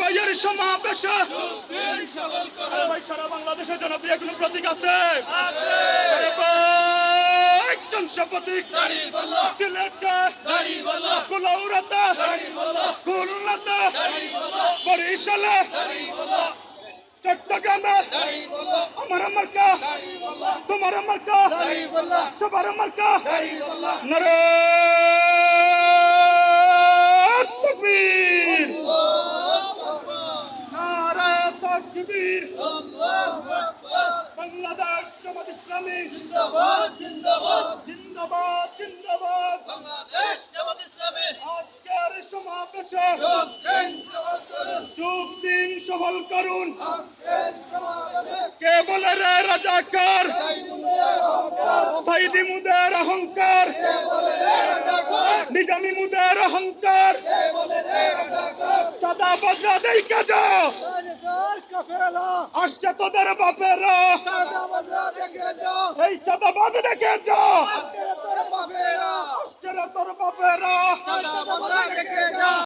ভাইয়ের সমাবেশে। সারা বাংলাদেশের জনপ্রিয় কোনো প্রতীক আছে? একজন শপথিক। সিলেটে। কুলাউড়াতে। খুলনাতে। বরিশালে। চট্টগ্রামে। আমার আমার কা তোমার আমার কা সবার আমার কা নরে নারে তকবীর বাংলাদেশ জামাত ইসলামী জিন্দাবাদ জিন্দাবাদ আজকের সমাবেশে যোগ দিন সফল করুন কে বলে রে রাজাকার সাইদি মুদের অহংকার নিজামি মুদের অহংকার চাঁদা বজরা দেই কাজ আসছে তোদের বাপেরা। এই চাঁদা বাজ দেখে যা আসছে তোর বাপেরা।